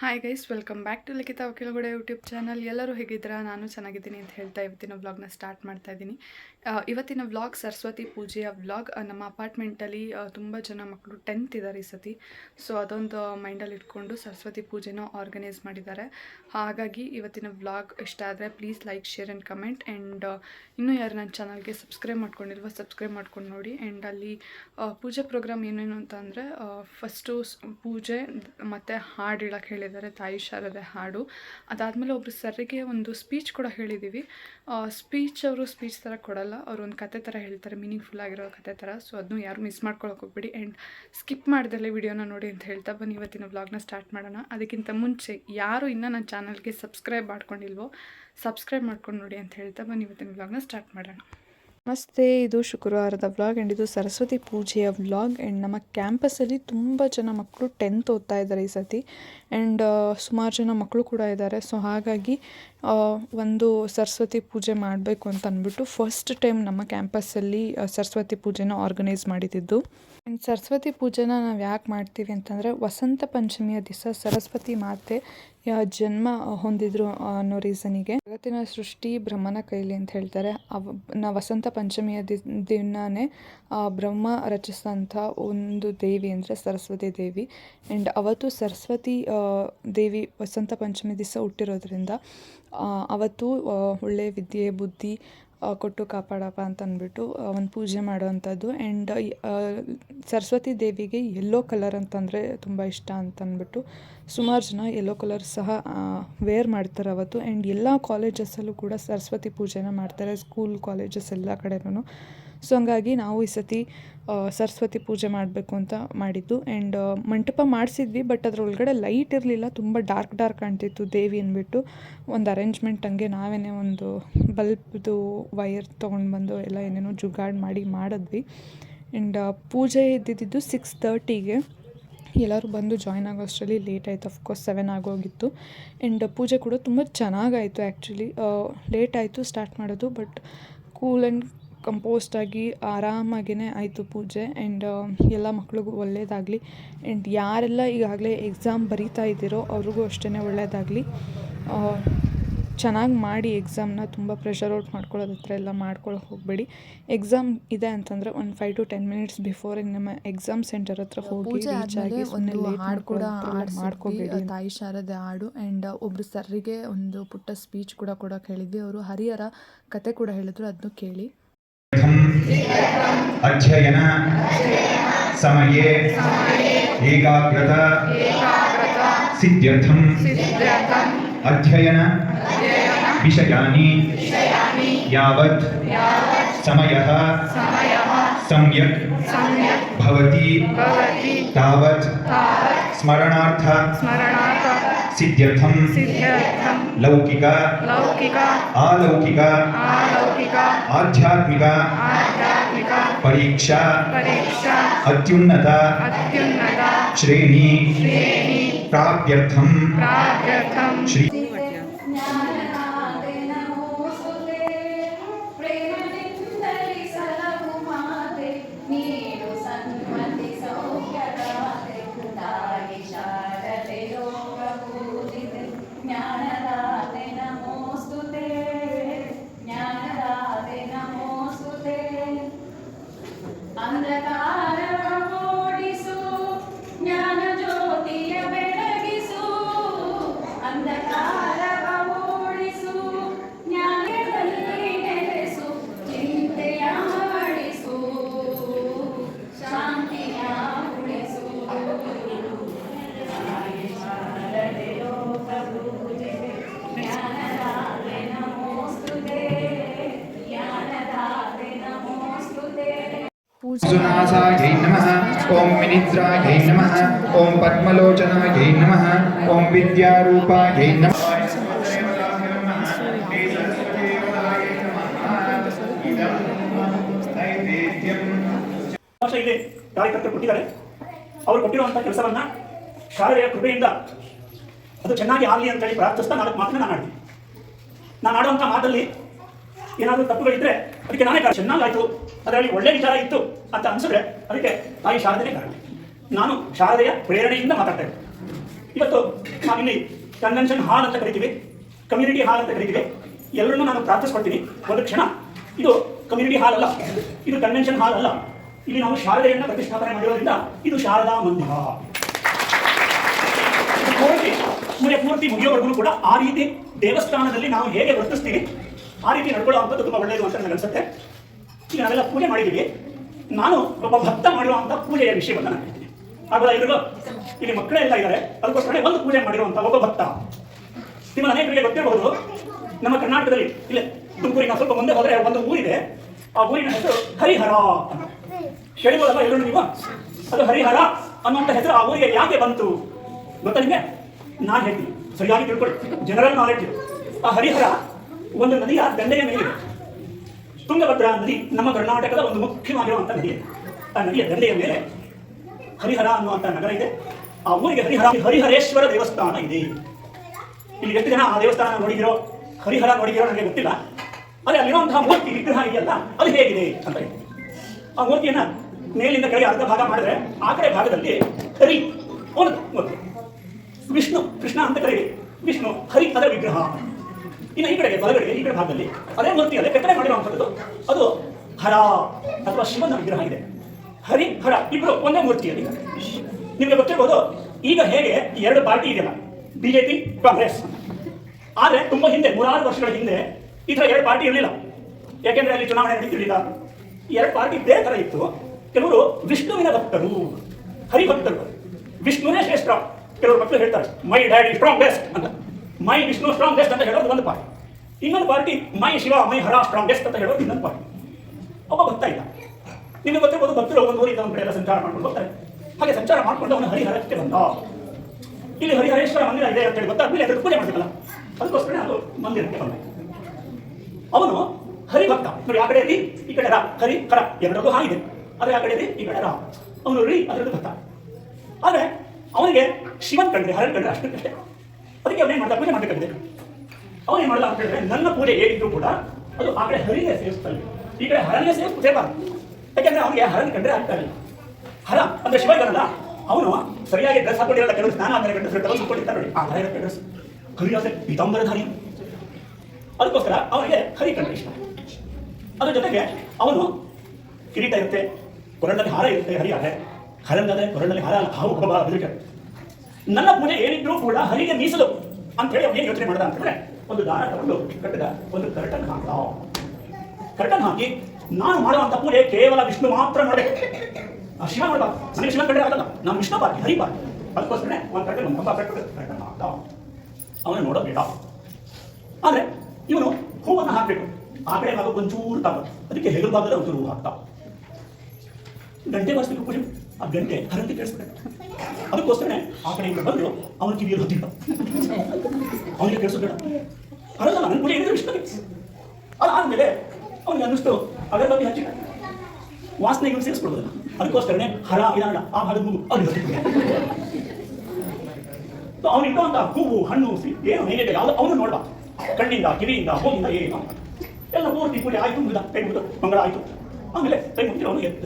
Hi guys welcome back to Likhita ವಕೀಲ್ಗಡೆ YouTube channel ಎಲ್ಲರೂ ಹೇಗಿದ್ದೀರಾ? ನಾನು ಚೆನ್ನಾಗಿದ್ದೀನಿ ಅಂತ ಹೇಳ್ತಾ ಇವತ್ತಿನ ವ್ಲಾಗ್ನ ಸ್ಟಾರ್ಟ್ ಮಾಡ್ತಾ ಇದ್ದೀನಿ. ಇವತ್ತಿನ ವ್ಲಾಗ್ ಸರಸ್ವತಿ ಪೂಜೆಯ ವ್ಲಾಗ್ ನಮ್ಮ ಅಪಾರ್ಟ್ಮೆಂಟಲ್ಲಿ ತುಂಬ ಜನ ಮಕ್ಕಳು ಟೆಂತ್ ಇದ್ದಾರೆ ಈ ಸತಿ. ಸೊ ಅದೊಂದು ಮೈಂಡಲ್ಲಿ ಇಟ್ಕೊಂಡು ಸರಸ್ವತಿ ಪೂಜೆನ ಆರ್ಗನೈಸ್ ಮಾಡಿದ್ದಾರೆ. ಹಾಗಾಗಿ ಇವತ್ತಿನ ವ್ಲಾಗ್ ಇಷ್ಟ ಆದರೆ please like share and comment and ಇನ್ನೂ ಯಾರು ನನ್ನ ಚಾನಲ್ಗೆ ಸಬ್ಸ್ಕ್ರೈಬ್ ಮಾಡ್ಕೊಂಡಿಲ್ವ ಸಬ್ಸ್ಕ್ರೈಬ್ ಮಾಡ್ಕೊಂಡು ನೋಡಿ. ಆ್ಯಂಡ್ ಅಲ್ಲಿ ಪೂಜೆ ಪ್ರೋಗ್ರಾಮ್ ಏನೇನು ಅಂತಂದರೆ ಫಸ್ಟು ಪೂಜೆ ಮತ್ತು ಹಾಡು ಹೇಳಕ್ಕೆ ಹೇಳಿದ್ದಾರೆ ತಾಯಿ ಶಾರದೆ ಹಾಡು. ಅದಾದಮೇಲೆ ಒಬ್ಬರು ಸರ್ಗೆ ಒಂದು ಸ್ಪೀಚ್ ಕೂಡ ಹೇಳಿದ್ದೀವಿ ಸ್ಪೀಚ್ ಅವರು ಸ್ಪೀಚ್ ಥರ ಕೊಡಲ್ಲ, ಅವರು ಒಂದು ಕತೆ ಥರ ಹೇಳ್ತಾರೆ ಮೀನಿಂಗ್ಫುಲ್ ಆಗಿರೋ ಕತೆ ಥರ. ಸೊ ಅದನ್ನು ಯಾರು ಮಿಸ್ ಮಾಡ್ಕೊಳಕ್ಕೆ ಹೋಗ್ಬೇಡಿ. ಆ್ಯಂಡ್ ಸ್ಕಿಪ್ ಮಾಡ್ದಲ್ಲೇ ವಿಡಿಯೋನ ನೋಡಿ ಅಂತ ಹೇಳ್ತಾ ಬನ್ನಿ. ಇವತ್ತಿನ ವ್ಲಾಗ್ನ ಸ್ಟಾರ್ಟ್ ಮಾಡೋಣ. ಅದಕ್ಕಿಂತ ಮುಂಚೆ ಯಾರು ಇನ್ನೂ ನನ್ನ ಚಾನಲ್ಗೆ ಸಬ್ಸ್ಕ್ರೈಬ್ ಮಾಡ್ಕೊಂಡಿಲ್ವೋ ಸಬ್ಸ್ಕ್ರೈಬ್ ಮಾಡ್ಕೊಂಡು ನೋಡಿ ಅಂತ ಹೇಳ್ತಾ ಬನ್ನಿ. ಇವತ್ತಿನ ವ್ಲಾಗ್ನ ಸ್ಟಾರ್ಟ್ ಮಾಡೋಣ. ನಮಸ್ತೆ. ಇದು ಶುಕ್ರವಾರದ ವ್ಲಾಗ್ ಆ್ಯಂಡ್ ಇದು ಸರಸ್ವತಿ ಪೂಜೆಯ ವ್ಲಾಗ್ ಆ್ಯಂಡ್ ನಮ್ಮ ಕ್ಯಾಂಪಸ್ಸಲ್ಲಿ ತುಂಬ ಜನ ಮಕ್ಕಳು ಟೆಂತ್ ಓದ್ತಾ ಇದ್ದಾರೆ ಈ ಸತಿ. ಆ್ಯಂಡ್ ಸುಮಾರು ಜನ ಮಕ್ಕಳು ಕೂಡ ಇದ್ದಾರೆ ಸೊ ಹಾಗಾಗಿ ಒಂದು ಸರಸ್ವತಿ ಪೂಜೆ ಮಾಡಬೇಕು ಅಂತ ಅಂದ್ಬಿಟ್ಟು ಫಸ್ಟ್ ಟೈಮ್ ನಮ್ಮ ಕ್ಯಾಂಪಸ್ಸಲ್ಲಿ ಸರಸ್ವತಿ ಪೂಜೆನ ಆರ್ಗನೈಸ್ ಮಾಡಿದ್ದಿದ್ದು ಆ್ಯಂಡ್ ಸರಸ್ವತಿ ಪೂಜೆನ ನಾವು ಯಾಕೆ ಮಾಡ್ತೀವಿ ಅಂತಂದರೆ, ವಸಂತ ಪಂಚಮಿಯ ದಿವಸ ಸರಸ್ವತಿ ಮಾತೆ ಜನ್ಮ ಹೊಂದಿದ್ರು ಅನ್ನೋ ರೀಸನಿಗೆ ಜಗತ್ತಿನ ಸೃಷ್ಟಿ ಬ್ರಹ್ಮನ ಕೈಲಿ ಅಂತ ಹೇಳ್ತಾರೆ. ಅವ, ನಾ ವಸಂತ ಪಂಚಮಿಯ ದಿನನೇ ಬ್ರಹ್ಮ ರಚಿಸಿದಂಥ ಒಂದು ದೇವಿ ಅಂದರೆ ಸರಸ್ವತಿ ದೇವಿ. ಆ್ಯಂಡ್ ಅವತ್ತು ಸರಸ್ವತಿ ದೇವಿ ವಸಂತ ಪಂಚಮಿ ದಿವಸ ಹುಟ್ಟಿರೋದ್ರಿಂದ ಅವತ್ತು ಒಳ್ಳೆ ವಿದ್ಯೆ, ಬುದ್ಧಿ ಕೊಟ್ಟು ಕಾಪಾಡಪ್ಪ ಅಂತ ಅಂದ್ಬಿಟ್ಟು ಒಂದು ಪೂಜೆ ಮಾಡುವಂಥದ್ದು. ಆ್ಯಂಡ್ ಸರಸ್ವತಿ ದೇವಿಗೆ ಯೆಲ್ಲೋ ಕಲರ್ ಅಂತಂದರೆ ತುಂಬ ಇಷ್ಟ ಅಂತಂದ್ಬಿಟ್ಟು ಸುಮಾರು ಜನ ಯೆಲ್ಲೋ ಕಲರ್ ಸಹ ವೇರ್ ಮಾಡ್ತಾರೆ ಅವತ್ತು. ಆ್ಯಂಡ್ ಎಲ್ಲ ಕಾಲೇಜಸ್ಸಲ್ಲೂ ಕೂಡ ಸರಸ್ವತಿ ಪೂಜೆನ ಮಾಡ್ತಾರೆ ಸ್ಕೂಲ್ ಕಾಲೇಜಸ್ ಎಲ್ಲ ಕಡೆನೂ ಸೊ ಹಂಗಾಗಿ ನಾವು ಈ ಸತಿ ಸರಸ್ವತಿ ಪೂಜೆ ಮಾಡಬೇಕು ಅಂತ ಮಾಡಿದ್ದು. ಆ್ಯಂಡ್ ಮಂಟಪ ಮಾಡಿಸಿದ್ವಿ ಬಟ್ ಅದರೊಳಗಡೆ ಲೈಟ್ ಇರಲಿಲ್ಲ. ತುಂಬ ಡಾರ್ಕ್ ಡಾರ್ಕ್ ಕಾಣ್ತಿತ್ತು ದೇವಿ ಅಂದ್ಬಿಟ್ಟು. ಒಂದು ಅರೇಂಜ್ಮೆಂಟ್ ಹಂಗೆ ನಾವೇನೇ ಒಂದು ಬಲ್ಬ್ದು ವೈರ್ ತೊಗೊಂಡು ಬಂದು ಎಲ್ಲ ಏನೇನೋ ಜುಗಾಡ್ ಮಾಡಿ ಮಾಡಿದ್ವಿ. ಆ್ಯಂಡ್ ಪೂಜೆ ಇದ್ದಿದ್ದು ಸಿಕ್ಸ್ ತರ್ಟಿಗೆ ಎಲ್ಲರೂ ಬಂದು ಜಾಯ್ನ್ ಆಗೋ ಅಷ್ಟರಲ್ಲಿ ಲೇಟ್ ಆಯಿತು ಅಫ್ಕೋರ್ಸ್ ಸೆವೆನ್ ಆಗೋಗಿತ್ತು. ಆ್ಯಂಡ್ ಪೂಜೆ ಕೂಡ ತುಂಬ ಚೆನ್ನಾಗಾಯಿತು ಆ್ಯಕ್ಚುಲಿ ಲೇಟ್ ಆಯಿತು ಸ್ಟಾರ್ಟ್ ಮಾಡೋದು ಬಟ್ ಕೂಲ್ ಆ್ಯಂಡ್ ಕಂಪೋಸ್ಟ್ ಆಗಿ ಆರಾಮಾಗಿಯೇ ಆಯಿತು ಪೂಜೆ ಆ್ಯಂಡ್ ಎಲ್ಲ ಮಕ್ಳಿಗೂ ಒಳ್ಳೆಯದಾಗಲಿ ಆ್ಯಂಡ್ ಯಾರೆಲ್ಲ ಈಗಾಗಲೇ ಎಕ್ಸಾಮ್ ಬರೀತಾ ಇದ್ದೀರೋ ಅವ್ರಿಗೂ ಅಷ್ಟೇ ಒಳ್ಳೆಯದಾಗಲಿ ಚೆನ್ನಾಗಿ ಮಾಡಿ ಎಕ್ಸಾಮ್ನ ತುಂಬ ಪ್ರೆಷರ್ ಔಟ್ ಮಾಡ್ಕೊಳ್ಳೋದು ಹತ್ರ ಎಲ್ಲ ಮಾಡ್ಕೊಳ್ಳೋಕೆ ಹೋಗಬೇಡಿ. ಎಕ್ಸಾಮ್ ಇದೆ ಅಂತಂದರೆ ಒಂದು five to ten minutes before ನಮ್ಮ ಎಕ್ಸಾಮ್ ಸೆಂಟರ್ ಹತ್ರ ಹೋಗಿ ಒಂದು ಹಾಡು ಕೂಡ ಮಾಡ್ಕೋಬೇಡಿ ತಾಯಿ ಶಾರದೆ ಹಾಡು ಆ್ಯಂಡ್ ಒಬ್ಬರು ಸರ್ರಿಗೆ ಒಂದು ಪುಟ್ಟ ಸ್ಪೀಚ್ ಕೂಡ ಕೊಡೋಕೆ ಹೇಳಿದ್ವಿ. ಅವರು ಹರಿಹರ ಕತೆ ಕೂಡ ಹೇಳಿದ್ರು ಅದನ್ನು ಕೇಳಿ. अध्ययन। समये। एकाग्रता। सिद्ध्यर्थम्। अध्ययन। विषयानि यावत्। समयः। सम्यक्। भवति। तावत्। स्मरणार्थ। सिद्ध्यर्थं लौकिक। आलौकिक। आध्यात्मिक। परीक्षा अत्युन्नता श्रेणी प्राप्त प्राप्यर्थम। श्री सुनासायै नमः ॐ विनिद्रायै नमः ॐ पद्मलोचनायै नमः ॐ विद्यारूपायै नमः ಅವಕಾಶ ಇದೆ ಕಾರ್ಯಕರ್ತರು ಕೊಟ್ಟಿದ್ದಾರೆ ಅವರು ಕೊಟ್ಟಿರುವಂತಹ ಕೆಲಸವನ್ನ ಶಾಲೆಯ ಕೃಪೆಯಿಂದ ಅದು ಚೆನ್ನಾಗಿ ಆಗಲಿ ಅಂತೇಳಿ ಪ್ರಾರ್ಥಿಸ್ತಾ ನಾಲ್ಕು ಮಾತನ್ನ ನಾನು ಆಡ್ತೀನಿ ನಾನು ಆಡುವಂಥ ಮಾತಲ್ಲಿ ಏನಾದರೂ ತಪ್ಪುಗಳಿದ್ರೆ ಅದಕ್ಕೆ ನಾನೇ ಕಾರಣ ಚೆನ್ನಾಗಾಯ್ತು ಅದರಲ್ಲಿ ಒಳ್ಳೆ ವಿಚಾರ ಇತ್ತು ಅಂತ ಅನ್ಸಿದ್ರೆ ಅದಕ್ಕೆ ತಾಯಿ ಶಾರದೆನೇ ಕಾರಣ. ನಾನು ಶಾರದೆಯ ಪ್ರೇರಣೆಯಿಂದ ಮಾತಾಡ್ತಾ ಇದ್ದೆ ಇವತ್ತು ನಾವಿಲ್ಲಿ ಕನ್ವೆನ್ಷನ್ ಹಾಲ್ ಅಂತ ಕರಿತೀವಿ, ಕಮ್ಯುನಿಟಿ ಹಾಲ್ ಅಂತ ಕರಿತೀವಿ. ಎಲ್ಲರನ್ನೂ ನಾನು ಪ್ರಾರ್ಥಿಸ್ಕೊಳ್ತೀನಿ. ಒಂದು ಕ್ಷಣ. ಇದು ಕಮ್ಯುನಿಟಿ ಹಾಲ್ ಅಲ್ಲ, ಇದು ಕನ್ವೆನ್ಷನ್ ಹಾಲ್ ಅಲ್ಲ. ಇಲ್ಲಿ ನಾವು ಶಾರದೆಯನ್ನು ಪ್ರತಿಷ್ಠಾಪನೆ ಮಾಡಿರೋದ್ರಿಂದ ಇದು ಶಾರದಾ ಮಂದಿರ. ಪೂರ್ತಿ ಸೂರ್ಯ ಪೂರ್ತಿ ಮುಗಿಯೋವರೆಗೂ ಕೂಡ ಆ ರೀತಿ ದೇವಸ್ಥಾನದಲ್ಲಿ ನಾವು ಹೇಗೆ ವರ್ತಿಸ್ತೀವಿ, ಆ ರೀತಿ ನಡ್ಕೊಳ್ಳೋ ಹಬ್ಬ ತುಂಬ ಒಳ್ಳೆಯದು ಅಂತ ನನಗೆ ಅನಿಸುತ್ತೆ ಈಗ ನಾವೆಲ್ಲ ಪೂಜೆ ಮಾಡಿದ್ದೀವಿ. ನಾನು ಒಬ್ಬ ಭಕ್ತ ಮಾಡಿರುವಂಥ ಪೂಜೆಯ ವಿಷಯವನ್ನು ನಾನು ಹೇಳ್ತೀನಿ. ಆಗಲ್ಲ ಇವರು ಇಲ್ಲಿ ಮಕ್ಕಳೆಲ್ಲ ಇದ್ದಾರೆ ಅದಕ್ಕೋಸ್ಕರ ಒಂದು ಪೂಜೆ ಮಾಡಿರುವಂಥ ಒಬ್ಬ ಭಕ್ತ. ನಿಮ್ಮ ಅನೇಕರಿಗೆ ಗೊತ್ತಿರಬಹುದು, ನಮ್ಮ ಕರ್ನಾಟಕದಲ್ಲಿ, ಇಲ್ಲ ತುಮಕೂರಿನ ಸ್ವಲ್ಪ ಮುಂದೆ ಹೋದರೆ ಒಂದು ಊರಿದೆ. ಆ ಊರಿನ ಹೆಸರು ಹರಿಹರ ಹೇಳಿಬೋದಲ್ಲ ಎಲ್ಲರೂ ನೀವು? ಅದು ಹರಿಹರ ಅನ್ನುವಂಥ ಹೆಸರು ಆ ಊರಿಗೆ ಯಾಕೆ ಬಂತು? ಗೊತ್ತಾ ನಿಮಗೆ? ನಾನು ಹೇಳ್ತೀನಿ. ಸರಿಯಾಗಿ ತಿಳ್ಕೊಳ್ಳಿ. ಜನರಲ್ ನಾಲೆಡ್ಜ್ ಆ ಹರಿಹರ ಒಂದು ನದಿಯ ದಂಡೆಯ ಮೇಲಿದೆ. ತುಂಗಭದ್ರಾ ನದಿ ನಮ್ಮ ಕರ್ನಾಟಕದ ಒಂದು ಮುಖ್ಯವಾಗಿರುವಂಥ ನದಿ. ಆ ನದಿಯ ದಂಡೆಯ ಮೇಲೆ ಹರಿಹರ ಅನ್ನುವಂಥ ನಗರ ಇದೆ. ಆ ಊರಿಗೆ ಹರಿಹರ, ಹರಿಹರೇಶ್ವರ ದೇವಸ್ಥಾನ ಇದೆ. ಇಲ್ಲಿ ಎಷ್ಟು ಜನ ಆ ದೇವಸ್ಥಾನ ನೋಡಿದಿರೋ, ಹರಿಹರ ನೋಡಿದಿರೋ ನನಗೆ ಗೊತ್ತಿಲ್ಲ. ಆದರೆ ಅಲ್ಲಿರುವಂತಹ ಮೂರ್ತಿ, ವಿಗ್ರಹ ಇದೆಯಲ್ಲ, ಅದು ಹೇಗಿದೆ ಅಂತ ಆ ಮೂರ್ತಿಯನ್ನು ಮೇಲಿಂದ ಕೆಳಗೆ ಅರ್ಧ ಭಾಗ ಮಾಡಿದ್ರೆ ಆ ಕಡೆ ಭಾಗದಲ್ಲಿ ಹರಿ ಒಂದು ಮೂರ್ತಿ. ವಿಷ್ಣು, ಕೃಷ್ಣ ಅಂತ ಕರೀರಿ. ವಿಷ್ಣು ಹರಿ ಅದರ ವಿಗ್ರಹ. ಇನ್ನು ಈ ಕಡೆಗೆ ಬಲಗಡೆಗೆ, ಈ ಕಡೆ ಭಾಗದಲ್ಲಿ, ಅದೇ ಮೂರ್ತಿಯಲ್ಲಿ ಕೆತ್ತನೆ ಮಾಡಿರುವಂಥದ್ದು ಅದು ಹರ ಅಥವಾ ಶಿವನ ವಿಗ್ರಹ ಇದೆ. ಹರಿ, ಹರ ಇಬ್ಬರು ಒಂದೇ ಮೂರ್ತಿಯಲ್ಲಿ. ನಿಮಗೆ ಗೊತ್ತಿರ್ಬೋದು, ಈಗ ಹೇಗೆ ಎರಡು ಪಾರ್ಟಿ ಇದೆಯಲ್ಲ, ಬಿಜೆಪಿ, ಕಾಂಗ್ರೆಸ್. ಆದರೆ ತುಂಬಾ ಹಿಂದೆ ಮೂರಾರು ವರ್ಷಗಳ ಹಿಂದೆ ಈ ಥರ ಎರಡು ಪಾರ್ಟಿ ಇರಲಿಲ್ಲ. ಯಾಕೆಂದ್ರೆ ಅಲ್ಲಿ ಚುನಾವಣೆ ನಡೀತಿರ್ಲಿಲ್ಲ. ಎರಡು ಪಾರ್ಟಿ ಬೇರೆ ತರ ಇತ್ತು. ಕೆಲವರು ವಿಷ್ಣುವಿನ ಭಕ್ತರು, ಹರಿಭಕ್ತರು. ವಿಷ್ಣುವೇ ಶ್ರೇಷ್ಠ. ಕೆಲವರು ಭಕ್ತರು ಹೇಳ್ತಾರೆ ಮೈ ಡ್ಯಾಡಿ ಸ್ಟ್ರಾಂಗ್ ಬೆಸ್ಟ್ ಅಂತ. ಮೈ ವಿಷ್ಣು ಸ್ಟ್ರಾಂಗೆಸ್ಟ್ ಅಂತ ಹೇಳೋದು ಒಂದು ಪಾರ್ಟಿ ಇನ್ನೊಂದು party my Shiva, my Hara strongest ಅಂತ ಹೇಳೋದು ಇನ್ನೊಂದು ಪಾರ್ಟಿ ಒಬ್ಬ ಭಕ್ತ ಇಲ್ಲ ನಿಮಗೆ ಗೊತ್ತಿರ್ಬೋದು ಭಕ್ತರು ಒಂದು ಊರಿಂದ ಒಂದು ಕಡೆ ಸಂಚಾರ ಮಾಡ್ಕೊಂಡು ಹೋಗ್ತಾರೆ. ಹಾಗೆ ಸಂಚಾರ ಮಾಡ್ಕೊಂಡು ಅವನು ಹರಿಹರಕ್ಕೆ ಬಂದ. ಇಲ್ಲಿ ಹರಿಹರೇಶ್ವರ ಮಂದಿರ ಇದೆ ಅಂತ ಹೇಳಿ ಗೊತ್ತಾದ್ಮೇಲೆ ಅದಕ್ಕೆ ಪೂಜೆ ಮಾಡ್ತಿಲ್ಲ ಅದಕ್ಕೋಸ್ಕರ ಅದು ಮಂದಿರಕ್ಕೆ ಬಂದ. ಅವನು ಹರಿಭಕ್ತ. ನೋಡಿ, ಆ ಕಡೆಯಲ್ಲಿ ಈ ಕಡೆ ರಾ, ಹರಿ, ಕರ ಎರಡರಲ್ಲೂ ಹಾಗಿದೆ ಆದರೆ ಆ ಕಡೆಯಲ್ಲಿ ಈ ಕಡೆ ರಾ. ಅವನು ರೀ, ಅದರದ್ದು ಭಕ್ತ. ಆದರೆ ಅವನಿಗೆ ಶಿವನ್ ಕಂಡ್ರೆ, ಹರನ್ ಕಂಡ್ರೆ ಅಷ್ಟಕ್ಕಷ್ಟೇ. ಅದಕ್ಕೆ ಅವನೇನು ಮಾಡ್ದ ಪೂಜೆ ಮಾಡಬೇಕಾಗಿದೆ. ಅವನೇನು ಮಾಡಲ್ಲ ಅಂತ ಹೇಳಿದ್ರೆ, ನನ್ನ ಪೂಜೆ ಏನಿದ್ರು ಕೂಡ ಅದು ಆ ಕಡೆ ಹರಿಗೆ ಸೇರಿಸ್ತಾನೆ ಈ ಕಡೆ ಹರನೇ ಸೇರಿಸ್ ಸೇರಬಾರ್ದು. ಯಾಕೆಂದ್ರೆ ಅವನಿಗೆ ಹರನ್ ಕಂಡ್ರೆ ಆಗ್ತಾ ಇಲ್ಲ. ಹರ ಅಂದ್ರೆ ಶಿವ ಇದ್ದಾನಲ್ಲ, ಅವನು ಸರಿಯಾಗಿ ಡ್ರೆಸ್ ಹಾಕೊಂಡಿರಲ್ಲ, ಕೆಲವರು ಸ್ನಾನ ಆದ್ಮೇಲೆ ಗಂಡಸರು ಡ್ರೆಸ್ ಹಾಕೊಂಡಿರ್ತಾರೆ ನೋಡಿ. ಆ ಹರ ಇರುತ್ತೆ ಡ್ರೆಸ್ ಅಂದ್ರೆ ಪೀತಾಂಬರಧಾರಿ ಅದಕ್ಕೋಸ್ಕರ ಅವನಿಗೆ ಹರಿ ಕಂಡ್ರೆ ಇಷ್ಟ. ಅದ್ರ ಜೊತೆಗೆ ಅವನು ಕಿರೀಟ ಇರುತ್ತೆ, ಕೊರಳಲ್ಲಿ ಹಾರ ಇರುತ್ತೆ ಹರಿ ಆದರೆ ಹರಂದಾದ್ರೆ ಕೊರಳಲ್ಲಿ ಹಾರ, ಹಾವು ಹಬ್ಬ ಹೆದರಿಕೆ ನನ್ನ ಪೂಜೆ ಏನಿದ್ರು ಕೂಡ ಹರಿಗೆ ಮೀಸಲು ಅಂತ ಹೇಳಿ ಅವನೇನು ಯೋಚನೆ ಮಾಡ್ದ ಅಂತಂದ್ರೆ ಒಂದು ದಾರ ತಗೊಂಡು ಕಟ್ಟಿದ ಒಂದು ಕರ್ಟನ್ ಹಾಕ್ದ. ಕರ್ಟನ್ ಹಾಕಿ ನಾನು ಮಾಡುವಂತ ಪೂಜೆ ಕೇವಲ ವಿಷ್ಣು ಮಾತ್ರ ಮಾಡಬೇಕು ಶಿವ ಮಾಡಬಾರ್ದು ನನಗೆ ಶಿವ ಕಂಡ್ರೆ ಆಗಲ್ಲ ನಾನು ವಿಷ್ಣು ಪಾರ್ಟಿ, ಹರಿ ಪಾರ್ಟಿ. ಅದಕ್ಕೋಸ್ಕರ ಒಂದು ಕರ್ಟನ್ ಒಂದು ಕಂಬ ಕಟ್ಟು ಕರ್ಟನ್ ಹಾಕ್ದ. ನೋಡೋ ನೋಡಬೇಡ ಆದ್ರೆ ಇವನು ಹೂವನ್ನು ಹಾಕಬೇಕು. ಆ ಕಡೆ ಭಾಗ ಒಂಚೂರು ತಾಪ ಅದಕ್ಕೆ ಹೆಗಲು ಭಾಗದಲ್ಲಿ ಒಂಚೂರು ಹೂ ಹಾಕ್ತಾವ ಗಂಟೆ ಬರ್ಸ್ಬೇಕು ಪೂಜೆ. ಆ ಗಂಟೆ ಹರಂತಿ ಕೇಳಿಸ್ಬಿಟ್ಟೆ ಅದಕ್ಕೋಸ್ಕರ ಆ ಕಡೆಯಿಂದ ಬಂದು ಅವನ ಕಿವಿಯಲ್ಲಿ ಹೊತ್ತಿಲ್ಲ ಅವನಿಗೆ ಕೇಳಿಸ್ಬೇಡ ಅಲ್ಲ ನನ್ನ ಕೂಡ ಏನಿದ್ರು ಇಷ್ಟ ಅದಾದ್ಮೇಲೆ ಅವನಿಗೆ ಅನ್ನಿಸ್ತು ಅಗರಬತ್ತಿ ಹಚ್ಚಿ ವಾಸನೆಗಳು ಸೇರಿಸ್ಬಿಡೋದಲ್ಲ ಅದಕ್ಕೋಸ್ಕರನೇ ಹರ ಇದಾಣ ಆ ಭಾಗದ ಮೂಗು ಅದು ಅವನು ಇಟ್ಟುವಂತ ಹೂವು, ಹಣ್ಣು ಏನು ಹೇಗೆ ಯಾವುದು, ಅವನು ನೋಡ್ಬಾ ಕಣ್ಣಿಂದ, ಕಿವಿಯಿಂದ ಹೋಗಿಂದ ಏನು ಎಲ್ಲ ಪೂರ್ತಿ ಪೂರಿ ಆಯ್ತು, ಮುಗಿದ. ಕೈ ಮುಗಿದು, ಮಂಗಳ ಆಯ್ತು. ಆಮೇಲೆ ಕೈ ಮುಗಿದ್ರೆ ಅವನು ಎದ್ದ.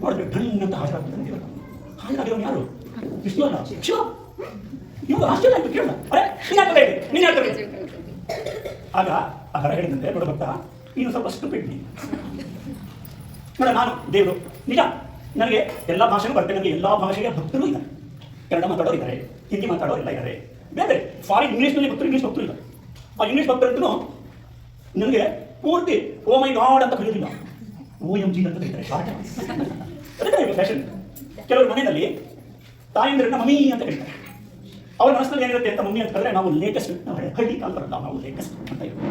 ನೋಡಿದ್ರೆ ಗಣ್ಣ ಅಂತ ಹಾಜರಾಗ್ತದೆ ಹಾಜರಾಗಿರೋನು ಯಾರು ವಿಷ್ಣು ಅಲ್ಲ ಶಿವ ಇವಾಗ ಆಶ್ಚರ್ಯ ಆಯ್ತು ಕೇಳ ಅರೆ ಹೇಳಿ ನೀನ್ ಹೇಳಿ ಆಗ ಆ ಹರ ಹೇಳಿದಂತೆ ನೋಡ ಭಕ್ತ ನೀನು ಸ್ವಲ್ಪ ಸ್ಟುಪಿಡ್ ನೀನು ನೋಡ ನಾನು ದೇವರು ನಿಜ ನನಗೆ ಎಲ್ಲ ಭಾಷೆಗೂ ಬರ್ತೇನೆ ನನಗೆ ಎಲ್ಲ ಭಾಷೆಯ ಭಕ್ತರು ಇದ್ದಾರೆ ಕನ್ನಡ ಮಾತಾಡೋರು ಇದ್ದಾರೆ ಹಿಂದಿ ಮಾತಾಡೋರು ಎಲ್ಲ ಇದ್ದಾರೆ ಬೇರೆ ಫಾರಿನ್ ಇಂಗ್ಲೀಷ್ನಲ್ಲಿ ಭಕ್ತರು ಇಂಗ್ಲೀಷ್ ಭಕ್ತರು ಇದ್ದಾರೆ ಆ ಇಂಗ್ಲೀಷ್ ಭಕ್ತರಂತೂ ನನಗೆ ಪೂರ್ತಿ ಓ ಮೈ ಗಾಡ್ ಅಂತ ಕರೆಯೋದಿಲ್ಲ ಓ ಎಂ ಜಿ ಅಂತ ಕರೀತಾರೆ ಶಾರ್ಟ್ ಫ್ಯಾಷನ್ ಕೆಲವರು ಮನೆಯಲ್ಲಿ ತಾಯಂದ್ರನ್ನ ಮಮ್ಮಿ ಅಂತ ಕರೀತಾರೆ ಅವ್ರ ಮನಸ್ಸಿನಲ್ಲಿ ಏನಿರುತ್ತೆ ಅಂತ ಮಮ್ಮಿ ಅಂತ ಕರೆದ್ರೆ ನಾವು ಲೇಟೆಸ್ಟ್ ಹಳ್ಳಿ ಕಾಲ ಬರಲ್ಲ ನಾವು ಲೇಟೆಸ್ಟ್ ಅಂತ ಇರ್ತೀವಿ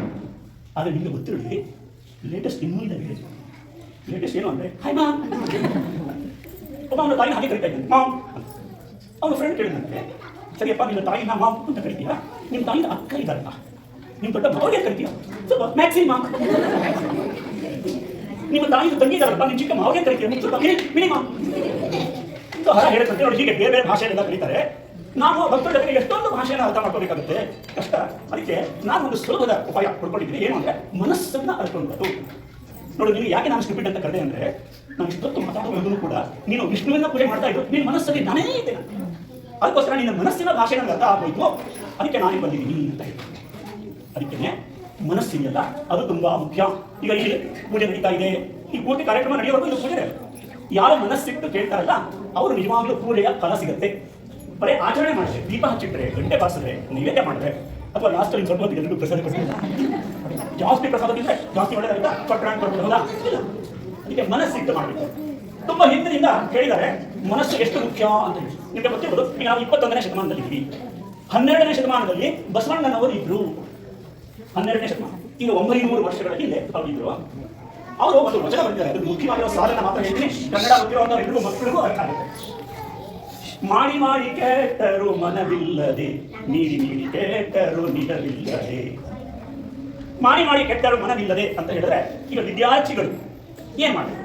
ಆದರೆ ನಿಮಗೆ ಗೊತ್ತಿರಲಿ ಲೇಟೆಸ್ಟ್ ಇನ್ನೂ ಇದೆ ಲೇಟೆಸ್ಟ್ ಏನು ಅಂದರೆ ಹೈ ಮಾಮ್ ಒಬ್ಬ ಅವನ ತಾಯಿ ಹಾಗೆ ಕರಿತಾ ಇದ್ದಾನೆ ಮಾಮ್ ಅವನ ಫ್ರೆಂಡ್ ಕೇಳಿದಂತೆ ಸರಿಯಪ್ಪ ನಿಮ್ಮ ತಾಯಿನ ಮಾಮ್ ಅಂತ ಕರಿತೀಯಾ ನಿಮ್ಮ ತಾಯಿನ ಅಕ್ಕ ಇದ್ದಾರಲ್ಲ ನಿಮ್ಮ ದೊಡ್ಡ ಮಗಳಿಗೆ ಕರಿತೀಯ ಸ್ವಲ್ಪ ಮ್ಯಾಕ್ಸಿಮಮ್ ನಿಮ್ಮ ತಾಯಿ ತಂಗಿ ಇದ್ದಾರಲ್ಲ ನಿಮ್ಮ ಚಿಕ್ಕ ಮಾವೇ ಕರಿತೀರ? ಮುಚ್ಚು ಸ್ವಲ್ಪ ಮಿನಿಮಮ್ ಇದು ಹರ ಹೇಳುತ್ತೆ ನೋಡಿ ಹೀಗೆ ಬೇರೆ ಬೇರೆ ಭಾಷೆಯಲ್ಲೆಲ್ಲ ಕರೀತಾರೆ. ನಾವು ಭಕ್ತರ ಜೊತೆಗೆ ಎಷ್ಟೊಂದು ಭಾಷೆಯನ್ನು ಅರ್ಥ ಮಾಡ್ಕೋಬೇಕಾಗುತ್ತೆ. ಕಷ್ಟ. ಅದಕ್ಕೆ ನಾನು ಒಂದು ಸುಲಭದ ಉಪಾಯ ಕೊಡ್ಕೊಂಡಿದ್ದೀನಿ ಏನು ಅಂದ್ರೆ ಮನಸ್ಸನ್ನ ಅರ್ಕೊಳ್ಳೋದು ನೋಡಿ ನೀವು ಯಾಕೆ ನಾನು ಸ್ಕ್ರಿಪಿಟ್ ಅಂತ ಕರೆದೆ ಅಂದ್ರೆ, ನಾನು ಇಷ್ಟೊತ್ತು ಮಾತಾಡೋದು ಕೂಡ ನೀನು ವಿಷ್ಣುವಿನ ಪೂಜೆ ಮಾಡ್ತಾ ಇದ್ದು ನಿನ್ನ ಮನಸ್ಸಲ್ಲಿ ನಾನೇ ಇದ್ದೆ ಅದಕ್ಕೋಸ್ಕರ ನಿನ್ನ ಮನಸ್ಸಿನ ಭಾಷೆ ನನಗೆ ಅರ್ಥ ಆಗೋಯ್ತು ಅದಕ್ಕೆ ನಾನು ಬಂದಿದ್ದೀನಿ ಅಂತ ಹೇಳಿ ಅದಕ್ಕೆ ಮನಸ್ಸಿದೆಯಲ್ಲ ಅದು ತುಂಬಾ ಮುಖ್ಯ. ಈಗ ಇಲ್ಲಿ ಪೂಜೆ ನಡೀತಾ ಇದೆ. ಈ ಪೂರ್ತಿ ಕಾರ್ಯಕ್ರಮ ನಡೆಯೋವರೆಗೂ ಇದು ಪೂಜೆ ಯಾರು ಮನಸ್ಸಿಟ್ಟು ಕೇಳ್ತಾರಲ್ಲ, ಅವರು ನಿಜವಾಗ್ಲೂ ಪೂಜೆಯ ಫಲ ಸಿಗುತ್ತೆ. ಬರೀ ಆಚರಣೆ ಮಾಡಿದ್ರೆ, ದೀಪ ಹಚ್ಚಿಟ್ರೆ, ಗಂಟೆ ಬಾರಿಸಿದ್ರೆ, ನೈವೇದ್ಯ ಮಾಡಿದ್ರೆ, ಅಥವಾ ಲಾಸ್ಟ್ ಅಲ್ಲಿ ಸ್ವಲ್ಪ ಹೊತ್ತಿಗೆ ಎಲ್ಲರಿಗೂ ಪ್ರಸಾದ ಕೊಡ್ತಾರೆ? ಜಾಸ್ತಿ ಪ್ರಸಾದ ಜಾಸ್ತಿ ಒಳ್ಳೆದಾಗುತ್ತೆ? ಪಟ್ಟಣ ಕೊಡ್ಬೋದಲ್ಲ ಅದಕ್ಕೆ ಮನಸ್ಸಿಟ್ಟು ಮಾಡಬೇಕು. ತುಂಬಾ ಹಿಂದಿನಿಂದ ಹೇಳಿದ್ದಾರೆ ಮನಸ್ಸು ಎಷ್ಟು ಮುಖ್ಯ ಅಂತ ನಿಮಗೆ ಗೊತ್ತಿರ್ಬೋದು, ಈಗ ನಾವು ಇಪ್ಪತ್ತೊಂದನೇ ಶತಮಾನದಲ್ಲಿ ಇದ್ದೀವಿ. ಹನ್ನೆರಡನೇ ಶತಮಾನದಲ್ಲಿ ಬಸವಣ್ಣನವರು ಇದ್ರು. ಹನ್ನೆರಡನೇ ಶತಮಾನ ಈಗ ಒಂಬೈನೂರು ವರ್ಷಗಳ ಹಿಂದೆ ಅವರಿದ್ರು ಅವರು ಒಂದು ವಚನ ಬರ್ತಾರೆ. ಅದು ಮುಖ್ಯವಾಗಿರೋ ಸಾಲನ ಮಾತ್ರ ಹೇಳ್ತೀನಿ. ಕನ್ನಡ ಗೊತ್ತಿರುವಂತ ಎಲ್ಲರೂ ಮಕ್ಕಳಿಗೂ ಅರ್ಥ ಆಗುತ್ತೆ. ಮಾಡಿ ಮಾಡಿ ಕೇಟರು ಮನವಿಲ್ಲದೆ, ನೀಡಿ ನೀಡಿ ಕೇಟರು ನೀಡಲಿಲ್ಲದೆ ಮಾಡಿ ಮಾಡಿ ಕೆಟ್ಟರು ಮನವಿಲ್ಲದೆ ಅಂತ ಹೇಳಿದ್ರೆ, ಈಗ ವಿದ್ಯಾರ್ಥಿಗಳು ಏನ್ ಮಾಡಬೇಕು?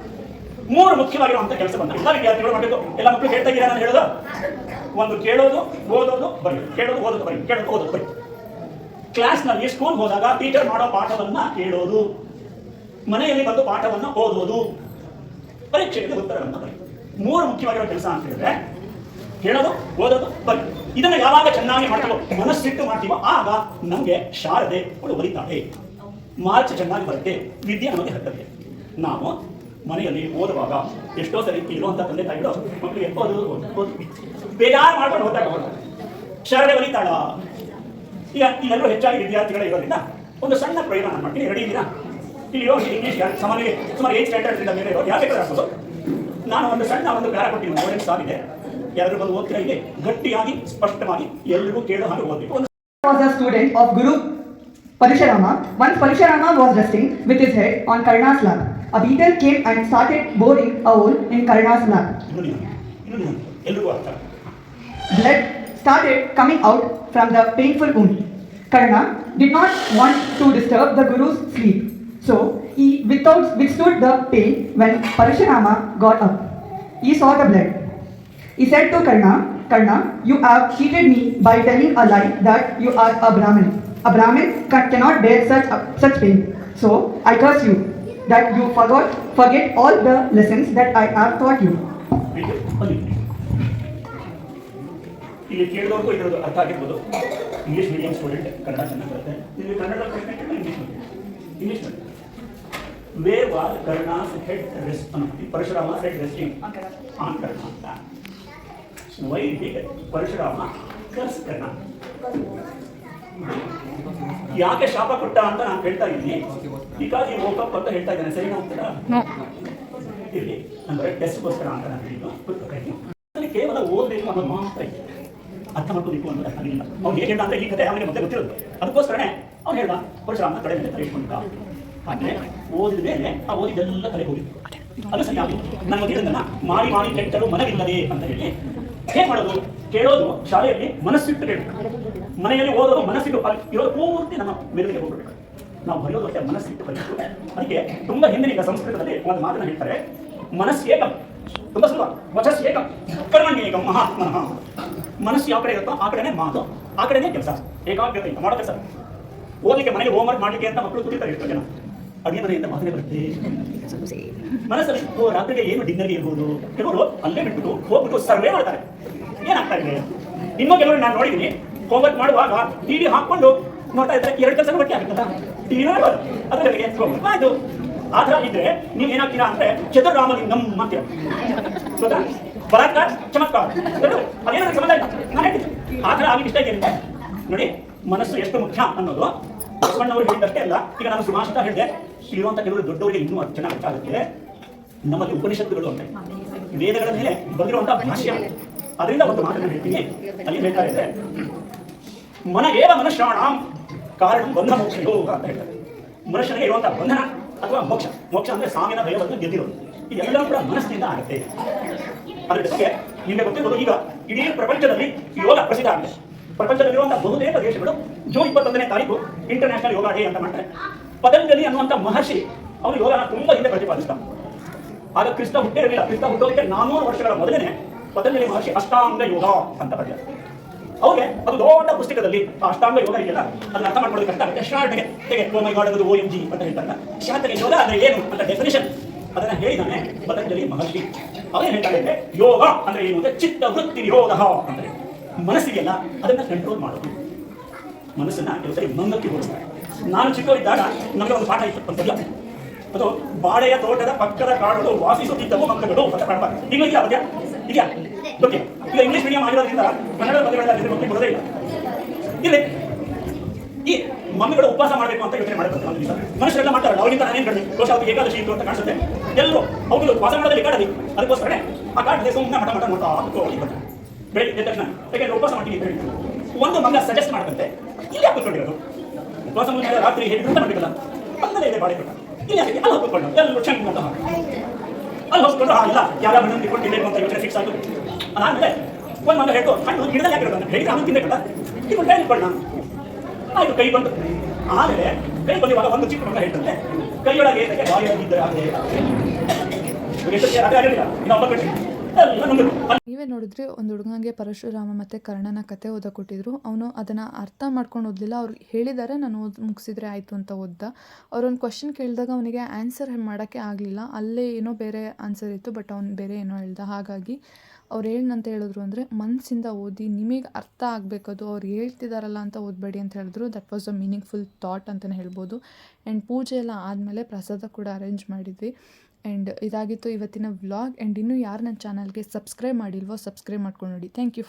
ಮೂರು ಮುಖ್ಯವಾಗಿರುವಂತ ಕೆಲಸವನ್ನ ಎಲ್ಲ ವಿದ್ಯಾರ್ಥಿಗಳು ಮಾಡಬೇಕು. ಎಲ್ಲ ಮಕ್ಕಳು ಹೇಳ್ತಾ ಇದ್ದೀರಾ ನಾನು ಹೇಳೋದು? ಒಂದು ಕೇಳೋದು, ಓದೋದು ಬರೀ ಕೇಳೋದು, ಓದೋದು ಬರೀ ಕೇಳೋದು, ಓದೋದು, ಬರೆಯೋದು. ಕ್ಲಾಸ್ನಲ್ಲಿ ಸ್ಕೂಲ್ ಹೋದಾಗ ಟೀಚರ್ ಮಾಡೋ ಪಾಠವನ್ನ ಕೇಳೋದು. ಮನೆಯಲ್ಲಿ ಬಂದು ಪಾಠವನ್ನ ಓದೋದು ಪರೀಕ್ಷೆಗೆ ಉತ್ತರವನ್ನು ಬರೆಯೋದು ಮೂರು ಮುಖ್ಯವಾಗಿರೋ ಕೆಲಸ ಅಂತ ಹೇಳಿದ್ರೆ ಹೇಳೋದು ಓದೋದು ಬರೀ ಇದನ್ನು ಯಾವಾಗ ಚೆನ್ನಾಗಿ ಮಾಡ್ತೀವೋ ಮನಸ್ಸಿಟ್ಟು ಮಾಡ್ತೀವೋ ಆಗ ನಮಗೆ ಶಾರದೆ ಅವಳು ಬರೀತಾಳೆ. ಮಾರ್ಚ್ ಚೆನ್ನಾಗಿ ಬರುತ್ತೆ ವಿದ್ಯೆ ಅನ್ನೋದು ಹತ್ತತ್ತೆ ನಾವು ಮನೆಯಲ್ಲಿ ಓದುವಾಗ ಎಷ್ಟೋ ಸರಿ ಇರುವಂತ ತಂದೆ ತಾಯಿಗಳು ಮಕ್ಕಳಿಗೆ ಓದು ಓದು, ಓದು. ಬೇಜಾರು ಮಾಡ್ಕೊಂಡು ಹೋಗ್ತಾರೆ ಶಾರದೆ ಬರೀತಾಳ? ಈಗ ಇಲ್ಲೆಲ್ಲೂ ಹೆಚ್ಚಾಗಿ ವಿದ್ಯಾರ್ಥಿಗಳೇ ಇರೋದ್ರಿಂದ ಒಂದು ಸಣ್ಣ ಪ್ರಯೋಗ ನಾನು ಮಾಡ್ತೀನಿ. ರೆಡಿ ಇದ್ದೀರಾ? ಇಲ್ಲಿ ಇರೋ ಇಂಗ್ಲೀಷ್ ಸಾಮಾನ್ಯ ಸುಮಾರು ಏಜ್ ಸ್ಟ್ಯಾಂಡರ್ಡ್ ಮೇಲೆ ಇರೋ ಯಾಕೆ ಆಗ್ಬೋದು ನಾನು ಒಂದು ಸಣ್ಣ ಒಂದು ಪ್ಯಾರ ಕೊಟ್ಟಿದ್ದೀನಿ ಒಳ್ಳೆ ಸಾಲಿದೆ ಯಾರು ಬಂದು ಓದ್ತೀರಾ ಇದೆ. ಗಟ್ಟಿಯಾಗಿ ಸ್ಪಷ್ಟವಾಗಿ ಎಲ್ರಿಗೂ ಕೇಳೋ ಹಾಗೆ ಓದಬೇಕು. ಒಂದು was a student of Guru Parashurama. Once Parashurama was resting with his head on Karna's lap. A beetle came and started boring a hole in Karna's lap. ಇನ್ನೊಂದು ಅರ್ಥ. Blood started coming out from the painful wound. Karna did not want to disturb the Guru's sleep. So he without withstood the pain when Parashurama got up. He saw the blood. He said to Karna, Karna, you have cheated me by telling a lie that you are a Brahmin. A Brahmin ca- cannot bear such, such pain. So I curse you that you forgot, forget all the lessons that I have taught you. ಇಲ್ಲಿ ಕೇಳಿದವ್ರಿಗೂ ಇದರದ್ದು ಅರ್ಥ ಆಗಿರ್ಬೋದು. English medium student Kannada ಚೆನ್ನಾಗಿ ಬರುತ್ತೆ. ಇಲ್ಲಿ Kannada English English medium English medium where was Karna's head rest ಅನ್ನೋ Parashurama head resting on Karna ಅಂತ. Why did Parashurama curse Karna ಯಾಕೆ ಶಾಪ ಕೊಟ್ಟ ಅಂತ ನಾನು ಹೇಳ್ತಾ ಇದ್ದೀನಿ. ಬಿಕಾಸ್ ಈ ಓಪಪ್ ಅಂತ ಹೇಳ್ತಾ ಇದ್ದೇನೆ. ಸರಿ ಅಂತಾರ ಇಲ್ಲಿ ಅಂದ್ರೆ ಟೆಸ್ಟ್ಗೋಸ್ಕರ ಅಂತ ನಾನು ಹೇಳಿದ್ದು. ಕೇವಲ ಓದಬೇಕು ಅನ್ನೋದು ಮಾತ್ರ ಇದೆ. ಅರ್ಥ ಮಾಡ್ಕೋಬೇಕು ಅಂತ ಇಲ್ಲ. ಅವ್ನು ಹೇಗೆ ಈ ಕಥೆ ಅವನಿಗೆ ಮತ್ತೆ ಗೊತ್ತಿರೋದು. ಅದಕ್ಕೋಸ್ಕರನೇ ಅವ್ನು ಹೇಳ್ದ, ಪರಶುರಾಮನ ಕಡೆ ಮೇಲೆ ತಲೆ ಇಟ್ಕೊಂಡ ಹಾಗೆ ಓದಿದ ಮೇಲೆ ಆ ಓದಿದೆಲ್ಲ ತಲೆ ಹೋಗಿತ್ತು ಅದು ಸರಿ ಆಗಿತ್ತು ನಾನು ಗೊತ್ತಿರೋದನ್ನ ಮಾಡಿ ಮಾಡಿ ಕೆಟ್ಟರು ಮನವಿಲ್ಲದೆ ಅಂತ ಹೇಳಿ ಹೇಗೆ ಮಾಡೋದು? ಕೇಳೋದು ಶಾಲೆಯಲ್ಲಿ ಮನಸ್ಸಿಟ್ಟು ಕೇಳಬೇಕು. ಮನೆಯಲ್ಲಿ ಓದೋದು ಮನಸ್ಸಿಟ್ಟು ಇರೋದು ಪೂರ್ತಿ ನಮ್ಮ ಮೇಲೆ ಹೋಗ್ಬೇಕು ನಾವು ಬರೆಯೋದು ಅಷ್ಟೇ ಮನಸ್ಸಿಟ್ಟು ಬರೆಯೋದು. ಅದಕ್ಕೆ ತುಂಬಾ ಹಿಂದಿನ ಸಂಸ್ಕೃತದಲ್ಲಿ ಒಂದು ಮಾತನ್ನ ಹೇಳ್ತಾರೆ. ಮನಸ್ಸು ಏಕಂ ತುಂಬಾ ಸುಲಭ. ವಚಸ್ ಏಕಂ ಕರ್ಮಣ್ಯ ಏಕಂ ಮಹಾತ್ಮ ಮನಸ್ಸು ಯಾವ ಕಡೆ ಇರುತ್ತೋ ಆ ಕಡೆನೇ ಮಾತು, ಆ ಕಡೆನೇ ಕೆಲಸ, ಏಕಾಗ್ರತೆ ಇಲ್ಲ, ಮಾಡೋ ಕೆಲಸ. ಓದಲಿಕ್ಕೆ ಹೋಮ್ ವರ್ಕ್ ಮಾಡಲಿಕ್ಕೆ ಅಂತ ಮಕ್ಕಳು ಕುಳಿತಾರೆ ಎಷ್ಟೋ ಜನ. ಅಡುಗೆ ಮನೆಯಿಂದ ಮಾತನೆ ಬರುತ್ತೆ ಮನಸ್ಸಲ್ಲಿ ಓ, ರಾತ್ರಿಗೆ ಏನು ಡಿನ್ನರ್ಗೆ ಇರ್ಬೋದು? ಕೆಲವರು ಅಲ್ಲೇ ಬಿಟ್ಬಿಟ್ಟು ಹೋಗ್ಬಿಟ್ಟು ಸರ್ವೇ ಮಾಡ್ತಾರೆ. ಏನಾಗ್ತಾ ಇದೆ? ಇನ್ನೂ ಕೆಲವರು ನಾನು ನೋಡಿದ್ದೀನಿ ಹೋಮ್ವರ್ಕ್ ಮಾಡುವಾಗ ಟಿವಿ ಹಾಕೊಂಡು ನೋಡ್ತಾ ಇದ್ರೆ ಎರಡು ಕೆಲಸ ಬಟ್ಟೆ ಆಗುತ್ತಲ್ಲ ಟಿವಿ ನೋಡ್ಬೋದು. ಅದರಲ್ಲಿ ಆಯ್ತು ಆ ಥರ ಇದ್ರೆ ನೀವು ಏನಾಗ್ತೀರಾ ಅಂದ್ರೆ ಚತುರ್ರಾಮಲಿಂಗಂ ಅಂತೀರ. ಗೊತ್ತಾ? ಬಲಾತ್ಕಾರ ಚಮತ್ಕಾರ ಅದೇನೋ ಸಂಬಂಧ ಇಲ್ಲ ಆ ಥರ ಆಗಿ ಇಷ್ಟ ಇದೆ ನೋಡಿ, ಮನಸ್ಸು ಎಷ್ಟು ಮುಖ್ಯ ಅನ್ನೋದು ಬಸವಣ್ಣವರು ಹೇಳಿದಷ್ಟೇ ಅಲ್ಲ. ಈಗ ನಾನು ಸುಮಾಷ್ಟ ಹೇಳಿದೆ. ಇರುವಂತ ಕೆಲವರು ದೊಡ್ಡವರಿಗೆ ಇನ್ನೂ ಅದು ಆಗುತ್ತೆ ನಮ್ಮಲ್ಲಿ ಉಪನಿಷತ್ತುಗಳು ಅಂತ ವೇದಗಳ ಮೇಲೆ ಬಂದಿರುವಂತಹ ಭಾಷ್ಯ. ಅದರಿಂದ ಒಂದು ಮಾತನ್ನು ಹೇಳ್ತೀನಿ. ಅಲ್ಲಿ ಹೇಳ್ತಾ ಮನ ಏವ ಮನುಷ್ಯಾಣ ಕಾರಣ ಬಂಧ ಮೋಕ್ಷ ಯೋಗ ಅಂತ ಹೇಳ್ತಾರೆ. ಮನುಷ್ಯನಿಗೆ ಇರುವಂತಹ ಬಂಧನ ಅಥವಾ ಮೋಕ್ಷ. ಮೋಕ್ಷ ಅಂದ್ರೆ ಸಾವಿನ ಭಯವನ್ನು ಗೆದ್ದಿರೋದು. ಇದೆಲ್ಲವೂ ಕೂಡ ಮನಸ್ಸಿನಿಂದ ಆಗುತ್ತೆ. ಅದ್ರ ಜೊತೆಗೆ ನಿಮಗೆ ಗೊತ್ತಿರ್ಬೋದು, ಈಗ ಇಡೀ ಪ್ರಪಂಚದಲ್ಲಿ ಯೋಗ ಪ್ರಸಿದ್ಧ ಆಗಿದೆ. ಪ್ರಪಂಚದಲ್ಲಿರುವಂತಹ ಬಹುತೇಕ ದೇಶಗಳು ಜೂನ್ ಇಪ್ಪತ್ತೊಂದನೇ ತಾರೀಕು ಇಂಟರ್ನ್ಯಾಷನಲ್ ಯೋಗ ಡೇ ಅಂತ ಮಾಡ್ತಾರೆ. ಪತಂಜಲಿ ಅನ್ನುವಂಥ ಮಹರ್ಷಿ, ಅವರು ಯೋಗನ ತುಂಬಾ ಹಿಂದೆ ಪ್ರತಿಪಾದಿಸ್ತಾರೆ. ಆಗ ಕೃಷ್ಣ ಹುಟ್ಟಿರಲಿಲ್ಲ ಕೃಷ್ಣ ಹುಟ್ಟೋದಕ್ಕೆ ನಾನೂರು ವರ್ಷಗಳ ಮೊದಲೇ ಪತಂಜಲಿ ಮಹರ್ಷಿ ಅಷ್ಟಾಂಗ ಯೋಗ ಅಂತ ಬರೆದಿದ್ದಾರೆ ಅವ್ರಿಗೆ ಅದು ದೊಡ್ಡ ಪುಸ್ತಕದಲ್ಲಿ ಆ ಅಷ್ಟಾಂಗ ಯೋಗ ಇದೆಯಲ್ಲ ಅದನ್ನ ಅರ್ಥ ಮಾಡ್ಕೊಳ್ಳೋದು ಕಷ್ಟ ಆಗುತ್ತೆ. ಶಾರ್ಟ್ಗೆ ಹೇಗೆ ಓ ಮೈ ಗಾಡ್ ಅದು ಓ ಎಂ ಜಿ ಅಂತ ಹೇಳ್ತಾರೆ ಶಾರ್ಟ್ಗೆ ಯೋಗ ಅಂದ್ರೆ ಏನು ಅಂತ ಡೆಫಿನೇಷನ್ ಅದನ್ನ ಹೇಳಿದಾನೆ ಪತಂಜಲಿ ಮಹರ್ಷಿ. ಅವರೇ ಹೇಳ್ತಾರೆ ಯೋಗ ಅಂದ್ರೆ ಏನು? ಅಂದ್ರೆ ಚಿತ್ತ ವೃತ್ತಿ ನಿರೋಧ ಅಂದ್ರೆ ಮನಸ್ಸಿಗೆಲ್ಲ ಅದನ್ನ ಕಂಟ್ರೋಲ್ ಮಾಡೋದು. ಮನಸ್ಸನ್ನ ಕೆಲಸ ಇನ್ನೊಂದಕ್ಕೆ ಹೋಗ್ತಾರೆ ನಾನು ಚಿಕ್ಕವರಿದ್ದಾಗ ನಮಗೆ ಒಂದು ಪಾಠ ಇತ್ತು ಒಂದು ಅದು ಬಾಳೆಯ ತೋಟದ ಪಕ್ಕದ ಕಾಡುಗಳು ವಾಸಿಸುತ್ತಿದ್ದವು ಮಕ್ಕಳು ಈಗ ಇದೆಯಾ ಪದ್ಯ ಇದೆಯಾ? ಓಕೆ ಈಗ ಇಂಗ್ಲಿಷ್ ಮೀಡಿಯಂ ಆಗಿರೋದ್ರಿಂದ ಕನ್ನಡ ಮಕ್ಕಳು ಬರೋದೇ ಇಲ್ಲ. ಇಲ್ಲಿ ಈ ಮಮ್ಮಿಗಳು ಉಪವಾಸ ಮಾಡಬೇಕು ಅಂತ ಯೋಚನೆ ಮಾಡಬೇಕು ನಮ್ಮಿಂದ ಮನುಷ್ಯರೆಲ್ಲ ಮಾಡ್ತಾರೆ. ಅವಾಗಿಂದ ನಾನೇನು ಕಡಿಮೆ? ದೋಷ ಅವ್ರಿಗೆ ಏಕಾದಶಿ ಇತ್ತು ಅಂತ ಕಾಣಿಸುತ್ತೆ. ಎಲ್ಲರೂ ಅವುಗಳು ಉಪವಾಸ ಮಾಡೋದಲ್ಲಿ ಕಾಡಲಿ ಅದಕ್ಕೋಸ್ಕರ ಆ ಕಾಡಿಗೆ ಸುಮ್ಮನೆ ಮಠ ಮಠ ಮಾಡ್ತಾ ಕೂತ್ಕೊಳ್ಳಿ ಬಂದ ಬೆಳಿಗ್ಗೆ ಎದ್ದ ತಕ್ಷಣ, ಯಾಕೆಂದ್ರೆ ಉಪವಾಸ ಮಾಡ್ತೀನಿ ಅಂತ ಹೇಳಿ ಒಂದು ಮಗ ಸಜೆಸ್ಟ್ ಮಾಡದಂತೆ. ಇಲ್ಲಿ ಯಾಕೆ ಕೂತ್ಕೊಂಡಿರೋದು? ಉಪವಾಸ ಮುಂದೆ ರಾತ್ರಿ ಹೇಳಿ ಊಟ ಮಾಡಬೇಕಲ್ಲ? ಬಂದಲೇ ಇದೆ ಬಾಳೆ ಕೊಟ್ಟ ಇಲ್ಲಿ ಹಾಕಿ ಅಲ್ಲಿ ಕೂತ್ಕೊಂಡು ಎಲ್ಲರೂ ಚೆಂದ ಅಂತ ಅಲ್ಲಿ ಹೋಗ್ಕೊಂಡು ಇಲ್ಲ. ಯಾರ ಮಣ್ಣು ಇಟ್ಕೊಂಡು ಅಂತ ಯೋಚನೆ ಫಿಕ್ಸ್ ಆಗುತ್ತೆ ಅದಾದ್ಮೇಲೆ ಒಂದು ಮಗ ಹೇಳ್ತು, ಹಣ್ಣು ಗಿಡದಲ್ಲಿ ಹಾಕಿರೋದು ಹೇಳಿ ನಾನು ತಿನ್ನಬೇಕಲ್ಲ ಇದು ಕೈ ಇಟ್ಕೊಳ್ಳೋಣ ಆಯ್ತು ಕೈ ಬಂತು. ಆದರೆ ಕೈ ಬಂದಿವಾಗ ಒಂದು ಚಿಕ್ಕ ಮಗ ಹೇಳ್ತಂತೆ, ಕೈಯೊಳಗೆ ನೀವೇ ನೋಡಿದ್ರೆ ಒಂದು ಹುಡುಗಂಗೆ ಪರಶುರಾಮ ಮತ್ತು ಕರ್ಣನ ಕತೆ ಓದ ಕೊಟ್ಟಿದ್ರು. ಅವನು ಅದನ್ನು ಅರ್ಥ ಮಾಡ್ಕೊಂಡು ಓದಲಿಲ್ಲ. ಅವ್ರು ಹೇಳಿದ್ದಾರೆ ನಾನು ಓದ್ ಮುಗಿಸಿದ್ರೆ ಆಯಿತು ಅಂತ ಓದ್ದ. ಅವ್ರೊಂದು ಕ್ವಶನ್ ಕೇಳಿದಾಗ ಅವನಿಗೆ ಆನ್ಸರ್ ಮಾಡೋಕ್ಕೆ ಆಗಲಿಲ್ಲ. ಅಲ್ಲೇ ಏನೋ ಬೇರೆ ಆನ್ಸರ್ ಇತ್ತು ಬಟ್ ಅವ್ನು ಬೇರೆ ಏನೋ ಹೇಳ್ದ. ಹಾಗಾಗಿ ಅವ್ರು ಏನಂತ ಹೇಳಿದ್ರು ಅಂದರೆ ಮನಸ್ಸಿಂದ ಓದಿ ನಿಮಗೆ ಅರ್ಥ ಆಗಬೇಕದು ಅವ್ರು ಹೇಳ್ತಿದಾರಲ್ಲ ಅಂತ ಓದಬೇಡಿ ಅಂತ ಹೇಳಿದ್ರು. That was a meaningful thought ಅಂತಲೇ ಹೇಳ್ಬೋದು. ಆ್ಯಂಡ್ ಪೂಜೆ ಎಲ್ಲ ಆದಮೇಲೆ ಪ್ರಸಾದ ಕೂಡ ಅರೇಂಜ್ ಮಾಡಿದ್ವಿ. ಆ್ಯಂಡ್ ಇದಾಗಿತ್ತು ಇವತ್ತಿನ ವ್ಲಾಗ್ ಆ್ಯಂಡ್ ಇನ್ನೂ ಯಾರು ನನ್ನ ಚಾನಲ್ಗೆ ಸಬ್ಸ್ಕ್ರೈಬ್ ಮಾಡಿಲ್ವೋ ಸಬ್ಸ್ಕ್ರೈಬ್ ಮಾಡ್ಕೊಂಡು ನೋಡಿ. Thank you